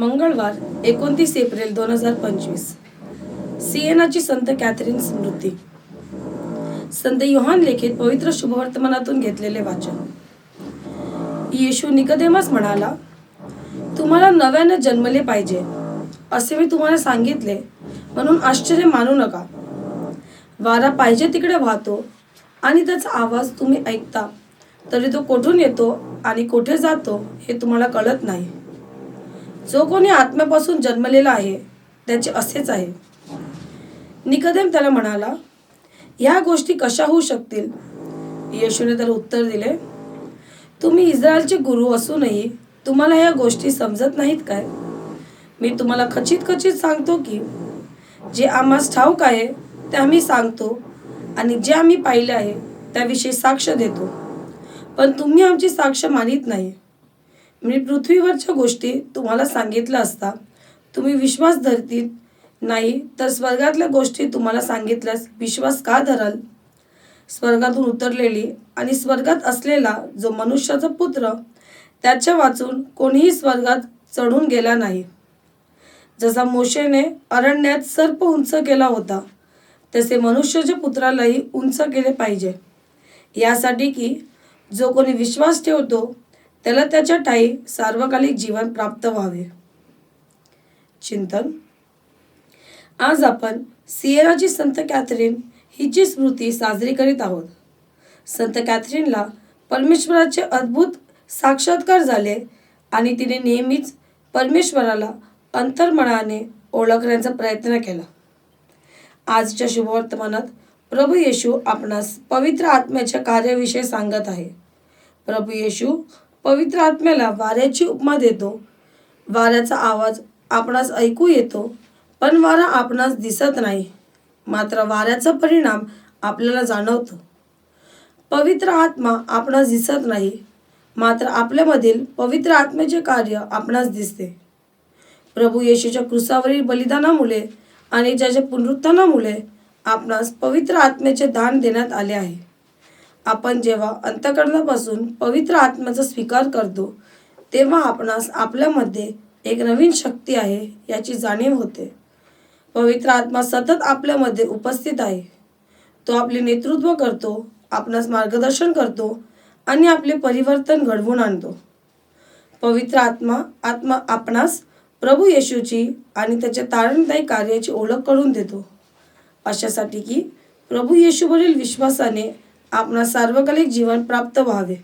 मंगळवार एकोणतीस एप्रिल दोन हजार पंचवीस. सिएनाची संत कॅथरीन स्मृती. संत योहान लेखित पवित्र शुभवर्तमानातून घेतलेले वाचन. येशू निकदेमास म्हणाला तुम्हाला नव्याने जन्मले पाहिजे असे मी तुम्हाला सांगितले म्हणून आश्चर्य मानू नका. वारा पाहिजे तिकडे वाहतो आणि त्याचा आवाज तुम्ही ऐकता तरी तो कोठून येतो आणि कुठे जातो हे तुम्हाला कळत नाही. जो कोणी आत्म्यापासून जन्मलेला आहे त्याचे असेच आहे. निकदेम त्याला म्हणाला ह्या गोष्टी कशा होऊ शकतील? येशूने त्याला उत्तर दिले तुम्ही इस्रायलचे गुरु असूनही तुम्हाला या गोष्टी समजत नाहीत काय? मी तुम्हाला खचित खचित सांगतो की जे आम्हास ठाऊक आहे ते आम्ही सांगतो आणि जे आम्ही पाहिले आहे त्याविषयी साक्ष देतो. पण तुम्ही आमची साक्ष मानित नाही. मी पृथ्वीवरच्या गोष्टी तुम्हाला सांगितल्या असता तुम्ही विश्वास धरतील नाही तर स्वर्गातल्या गोष्टी तुम्हाला सांगितल्यास विश्वास का धराल? स्वर्गातून उतरलेली आणि स्वर्गात असलेला जो मनुष्याचा पुत्र त्याच्या वाचून कोणीही स्वर्गात चढून गेला नाही. जसा मोशेने अरण्यात सर्प उंच केला होता तसे मनुष्याच्या पुत्रालाही उंच केले पाहिजे. यासाठी की जो कोणी विश्वास ठेवतो त्याला त्याच्या ठाई सार्वकालिक जीवन प्राप्त व्हावे. चिंतन. आज आपण सिएराची संत कॅथरीन हिची स्मृती साजरी करीत आहोत. संत कॅथरीनला परमेश्वराचे अद्भुत साक्षात्कार झाले आणि तिने नेहमीच परमेश्वराला अंतर्मनाने ओळखण्याचा प्रयत्न केला. आजच्या शुभवर्तमानात प्रभू येशू आपणास पवित्र आत्म्याच्या कार्याविषयी सांगत आहे. प्रभू येशू पवित्र आत्म्याला वाऱ्याची उपमा देतो. वाऱ्याचा आवाज आपणास ऐकू येतो पण वारा आपणास दिसत नाही. मात्र वाऱ्याचा परिणाम आपल्याला जाणवतो. पवित्र आत्मा आपणास दिसत नाही मात्र आपल्यामधील पवित्र आत्म्याचे कार्य आपणास दिसते. प्रभू येशूच्या क्रुसावरील बलिदानामुळे आणि ज्याच्या पुनरुत्थानामुळे आपणास पवित्र आत्म्याचे दान देण्यात आले आहे. आपण जेव्हा अंतकरणापासून पवित्र आत्म्याचा स्वीकार करतो तेव्हा आपणास आपल्यामध्ये एक नवीन शक्ती आहे याची जाणीव होते. पवित्र आत्मा सतत आपल्यामध्ये उपस्थित आहे. तो आपले नेतृत्व करतो आपणास मार्गदर्शन करतो आणि आपले परिवर्तन घडवून आणतो. पवित्र आत्मा आत्मा आपणास प्रभू येशूची आणि त्याच्या तारणदायी कार्याची ओळख करून देतो. अशासाठी की प्रभू येशूवरील विश्वासाने आपणास सार्वकालिक जीवन प्राप्त व्हावे.